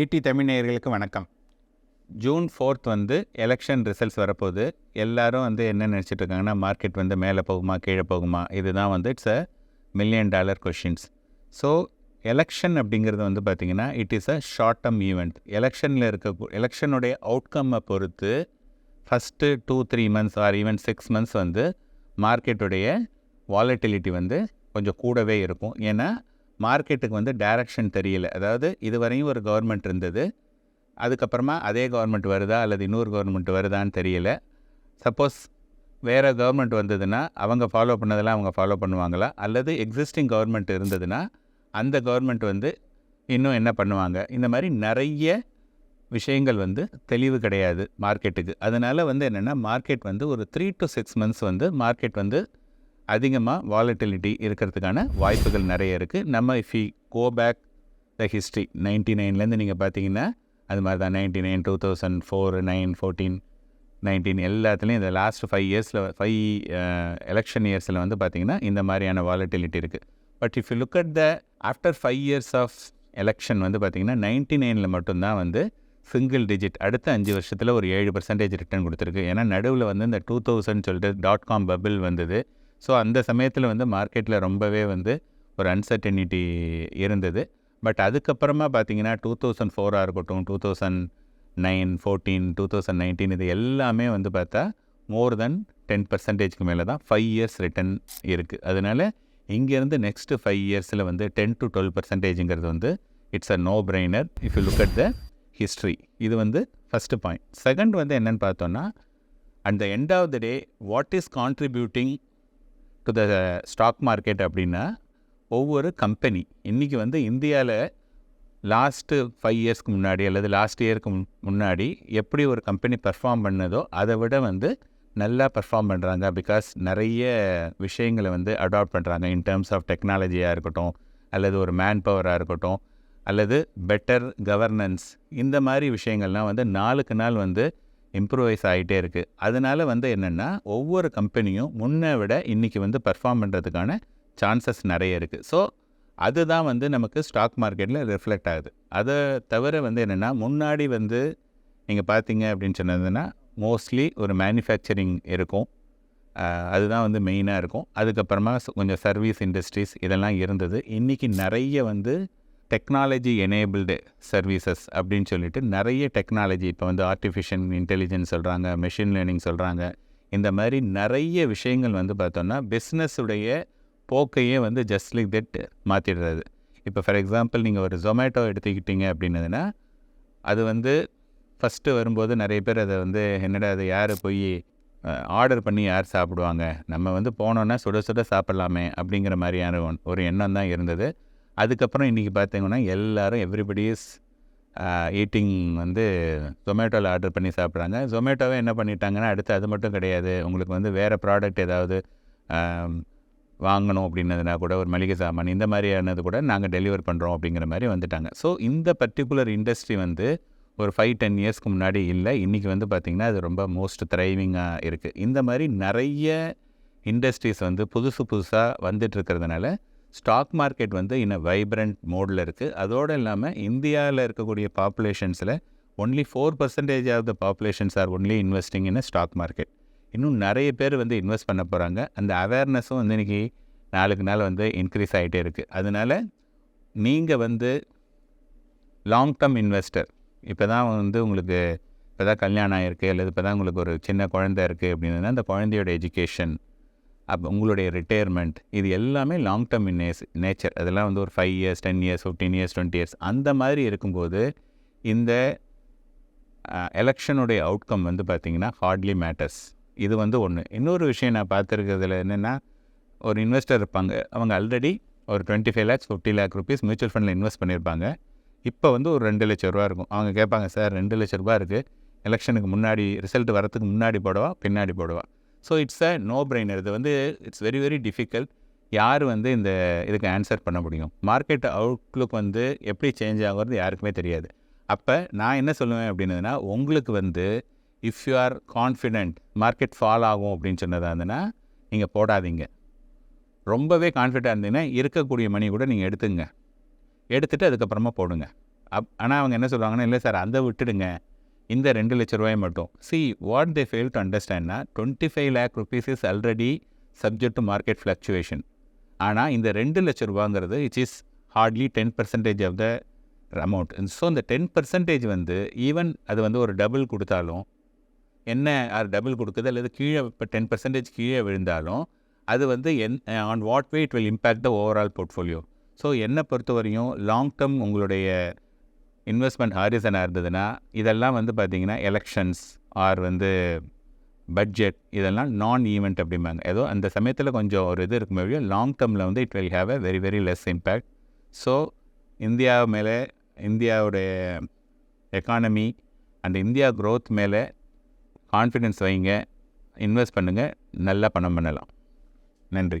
ED தமிழ்நேயர்களுக்கு வணக்கம். June fourth வந்து எலெக்ஷன் ரிசல்ட்ஸ் வரப்போகுது. எல்லாரும் வந்து என்ன நினச்சிட்டு இருக்காங்கன்னா மார்க்கெட் வந்து மேலே போகுமா கீழே போகுமா? இதுதான் வந்து it's a million dollar questions so election அப்படிங்கிறது வந்து பார்த்திங்கன்னா it is a short term event எலெக்ஷனில் இருக்க எலெக்ஷனுடைய அவுட்கம்மை பொறுத்து first two three months or even six months வந்து மார்க்கெட்டுடைய வாலட்டிலிட்டி வந்து கொஞ்சம் கூடவே இருக்கும். ஏன்னா மார்க்கெட்டுக்கு வந்து டைரக்ஷன் தெரியல. அதாவது இதுவரையும் ஒரு கவர்மெண்ட் இருந்தது. அதுக்கப்புறமா அதே கவர்மெண்ட் வருதா அல்லது இன்னொரு கவர்மெண்ட் வருதான்னு தெரியல. சப்போஸ் வேறு கவர்மெண்ட் வந்ததுன்னா அவங்க ஃபாலோ பண்ணதெல்லாம் அவங்க ஃபாலோ பண்ணுவாங்களா? அல்லது எக்ஸிஸ்டிங் கவர்மெண்ட் இருந்ததுன்னா அந்த கவர்மெண்ட் வந்து இன்னும் என்ன பண்ணுவாங்க? இந்த மாதிரி நிறைய விஷயங்கள் வந்து தெளிவு கிடையாது மார்க்கெட்டுக்கு. அதனால் வந்து என்னென்னா மார்க்கெட் வந்து ஒரு த்ரீ டு சிக்ஸ் மந்த்ஸ் வந்து மார்க்கெட் வந்து அதிகமாக வாலட்டிலிட்டி இருக்கிறதுக்கான வாய்ப்புகள் நிறைய இருக்குது நம்ம if you go back the history ninety நைன்லேருந்து நீங்கள் பார்த்தீங்கன்னா அது மாதிரி தான் ninety nine two thousand four nine fourteen nineteen எல்லாத்துலேயும் இந்த லாஸ்ட் ஃபைவ் இயர்ஸில் ஃபைவ் எலெக்ஷன் இயர்ஸில் வந்து பார்த்திங்கன்னா இந்த மாதிரியான வாலட்டிலிட்டி இருக்குது but if you look at the after five years of election வந்து பார்த்திங்கன்னா நைன்டி நைனில் மட்டும்தான் வந்து சிங்கிள் டிஜிட் அடுத்த அஞ்சு வருஷத்தில் ஒரு ஏழு பர்சன்டேஜ் ரிட்டர்ன் கொடுத்துருக்கு. ஏன்னா நடுவில் வந்து இந்த டூ தௌசண்ட் சொல்லிட்டு டாட் காம் பபிள் வந்தது. ஸோ அந்த சமயத்தில் வந்து மார்க்கெட்டில் ரொம்பவே வந்து ஒரு அன்சர்டனிட்டி இருந்தது. பட் அதுக்கப்புறமா பார்த்தீங்கன்னா டூ தௌசண்ட் ஃபோராக இருக்கட்டும் two thousand nine fourteen two thousand nineteen இது எல்லாமே வந்து பார்த்தா மோர் தென் டென் பர்சன்டேஜ்க்கு மேலே தான் ஃபைவ் இயர்ஸ் ரிட்டர்ன் இருக்குது அதனால் இங்கேருந்து நெக்ஸ்ட்டு ஃபைவ் இயர்ஸில் வந்து டென் டு டுவெல் பர்சன்டேஜுங்கிறது வந்து it's a no brainer if you look at the history இது வந்து ஃபஸ்ட்டு பாயிண்ட் செகண்ட் வந்து என்னென்னு பார்த்தோன்னா at the end of the day what is contributing to the stock market அப்படின்னா ஒவ்வொரு கம்பெனி இன்றைக்கி வந்து இந்தியாவில் லாஸ்ட்டு ஃபைவ் இயர்ஸ்க்கு முன்னாடி அல்லது லாஸ்ட் இயருக்கு முன்னாடி எப்படி ஒரு கம்பெனி பர்ஃபார்ம் பண்ணதோ அதை விட வந்து நல்லா பர்ஃபார்ம் பண்ணுறாங்க பிகாஸ் நிறைய விஷயங்களை வந்து அடாப்ட் பண்ணுறாங்க இன் டேர்ம்ஸ் ஆஃப் டெக்னாலஜியாக இருக்கட்டும் அல்லது ஒரு மேன் பவராக இருக்கட்டும் அல்லது பெட்டர் கவர்னன்ஸ் இந்த மாதிரி விஷயங்கள்லாம் வந்து நாளுக்கு நாள் வந்து இம்ப்ரூவைஸ் ஆகிட்டே இருக்குது அதனால் வந்து என்னென்னா ஒவ்வொரு கம்பெனியும் முன்னை விட இன்றைக்கி வந்து பர்ஃபார்ம் பண்ணுறதுக்கான சான்சஸ் நிறைய இருக்குது ஸோ அதுதான் வந்து நமக்கு ஸ்டாக் மார்க்கெட்டில் ரிஃப்ளெக்ட் ஆகுது. அதை தவிர வந்து என்னென்னா முன்னாடி வந்து நீங்கள் பார்த்தீங்க அப்படின்னு சொன்னதுன்னா மோஸ்ட்லி ஒரு மேனுஃபேக்சரிங் இருக்கும். அதுதான் வந்து மெயினாக இருக்கும். அதுக்கப்புறமா கொஞ்சம் சர்வீஸ் இண்டஸ்ட்ரீஸ் இதெல்லாம் இருந்தது. இன்றைக்கி நிறைய வந்து டெக்னாலஜி எனேபிள்டு சர்வீசஸ் அப்படின்னு சொல்லிட்டு நிறைய டெக்னாலஜி இப்போ வந்து ஆர்டிஃபிஷியல் இன்டெலிஜென்ஸ் சொல்கிறாங்க மெஷின் லேர்னிங் சொல்கிறாங்க இந்த மாதிரி நிறைய விஷயங்கள் வந்து பார்த்தோன்னா பிஸ்னஸுடைய போக்கையே வந்து ஜஸ்ட் லைக் தட் மாற்றிடுறது இப்போ ஃபார் எக்ஸாம்பிள் நீங்கள் ஒரு ஜொமேட்டோ எடுத்துக்கிட்டீங்க அப்படின்னதுன்னா அது வந்து ஃபஸ்ட்டு வரும்போது நிறைய பேர் அதை வந்து என்னடா அது யார் போய் ஆர்டர் பண்ணி யார் சாப்பிடுவாங்க? நம்ம வந்து போனோன்னா சுட சுட சாப்பிட்லாமே அப்படிங்கிற மாதிரியான ஒரு எண்ணம் தான் இருந்தது. அதுக்கப்புறம் இன்றைக்கி பார்த்தீங்கன்னா எல்லோரும் எவ்ரிபடிஸ் ஈட்டிங் வந்து ஜொமேட்டோவில் ஆர்டர் பண்ணி சாப்பிட்றாங்க. ஜொமேட்டோவே என்ன பண்ணிட்டாங்கன்னா அடுத்து அது மட்டும் கிடையாது. உங்களுக்கு வந்து வேறு ப்ராடக்ட் ஏதாவது வாங்கணும் அப்படின்னதுனா கூட ஒரு மளிகை சாமான் இந்த மாதிரியானது கூட நாங்கள் டெலிவர் பண்ணுறோம் அப்படிங்கிற மாதிரி வந்துட்டாங்க. ஸோ இந்த பர்டிகுலர் இண்டஸ்ட்ரி வந்து ஒரு ஃபைவ் டென் இயர்ஸ்க்கு முன்னாடி இல்லை. இன்றைக்கி வந்து பார்த்திங்கன்னா அது ரொம்ப மோஸ்ட் த்ரைவிங்காக இருக்குது இந்த மாதிரி நிறைய இண்டஸ்ட்ரீஸ் வந்து புதுசு புதுசாக வந்துட்டுருக்கிறதுனால ஸ்டாக் மார்க்கெட் வந்து இன்னும் வைப்ரண்ட் மோடில் இருக்குது அதோடு இல்லாமல் இந்தியாவில் இருக்கக்கூடிய பாப்புலேஷன்ஸில் only four percentage of the populations are only investing in stock market இன்னும் நிறைய பேர் வந்து இன்வெஸ்ட் பண்ண போகிறாங்க அந்த அவேர்னஸும் வந்து இன்றைக்கி நாளுக்கு நாள் வந்து இன்க்ரீஸ் ஆகிட்டே இருக்குது அதனால் நீங்கள் வந்து லாங் டேர்ம் இன்வெஸ்டர் இப்போ தான் வந்து உங்களுக்கு இப்போ தான் கல்யாணம் ஆகிருக்கு அல்லது இப்போ தான் உங்களுக்கு ஒரு சின்ன குழந்தை இருக்குது அப்படின்னா அந்த குழந்தையோட எஜுகேஷன் அப்போ உங்களுடைய ரிட்டையர்மெண்ட் இது எல்லாமே லாங் டேர்ம் இன் நேச்சர் அதெல்லாம் வந்து ஒரு five years ten years fifteen years twenty years அந்த மாதிரி இருக்கும்போது இந்த எலெக்ஷனுடைய அவுட்கம் வந்து பார்த்திங்கன்னா ஹார்ட்லி மேட்டர்ஸ் இது வந்து ஒன்று இன்னொரு விஷயம் நான் பார்த்துருக்கிறதுல என்னென்னா ஒரு இன்வெஸ்டர் இருப்பாங்க. அவங்க ஆல்ரெடி ஒரு twenty five lakhs fifty lakh rupees mutual ஃபண்டில் இன்வெஸ்ட் பண்ணியிருப்பாங்க. இப்போ வந்து ஒரு ரெண்டு லட்ச ரூபா இருக்கும். அவங்க கேட்பாங்க சார் ரெண்டு லட்ச ரூபா இருக்குது எலெக்ஷனுக்கு முன்னாடி ரிசல்ட் வரத்துக்கு முன்னாடி போடவா பின்னாடி போடவா? So it's a no brainer இது வந்து இட்ஸ் வெரி வெரி டிஃபிகல்ட் யார் வந்து இந்த இதுக்கு ஆன்சர் பண்ண முடியும்? மார்க்கெட் அவுட்லுக் வந்து எப்படி சேஞ்ச் ஆகுறது யாருக்குமே தெரியாது. அப்போ நான் என்ன சொல்லுவேன் அப்படின்னதுன்னா உங்களுக்கு வந்து if you are confident market fall ஆகும் அப்படின்னு சொன்னதாக இருந்ததுன்னா நீங்கள் போடாதீங்க. ரொம்பவே கான்ஃபிடென்ட்டாக இருந்தீங்கன்னா இருக்கக்கூடிய மணி கூட நீங்கள் எடுத்துங்க. எடுத்துகிட்டு அதுக்கப்புறமா போடுங்க. அப் ஆனால் அவங்க என்ன சொல்லுவாங்கன்னா இல்லை சார் அதை விட்டுடுங்க. இந்த ரெண்டு லட்ச ரூபாய் மட்டும். See what they fail to அண்டர்ஸ்டாண்ட்னா twenty five lakh rupees is already subject to market fluctuation ஆனால் இந்த ரெண்டு லட்ச ரூபாங்கிறது it is hardly ten percentage of the amount so இந்த டென் பர்சன்டேஜ் வந்து ஈவன் அது வந்து ஒரு டபுள் கொடுத்தாலும் என்ன அது டபுள் கொடுக்குது? அல்லது கீழே இப்போ டென் பர்சன்டேஜ் கீழே விழுந்தாலும் அது வந்து in on what way it will impact the overall portfolio so என்னை பொறுத்த வரையும் லாங் டேர்ம் உங்களுடைய இன்வெஸ்ட்மெண்ட் ஹாரிசனாக இருந்ததுன்னா இதெல்லாம் வந்து பார்த்தீங்கன்னா எலெக்ஷன்ஸ் ஆர் வந்து பட்ஜெட் இதெல்லாம் நான் ஈவெண்ட் அப்படிம்பாங்க. ஏதோ அந்த சமயத்தில் கொஞ்சம் ஒரு இது இருக்கும் வழியோ லாங் டேர்மில் வந்து it will have a very very less impact so India மேலே இந்தியாவுடைய எக்கானமி அந்த இந்தியா க்ரோத் மேலே கான்ஃபிடென்ஸ் வைங்க இன்வெஸ்ட் பண்ணுங்கள் நல்லா பணம் பண்ணலாம். நன்றி.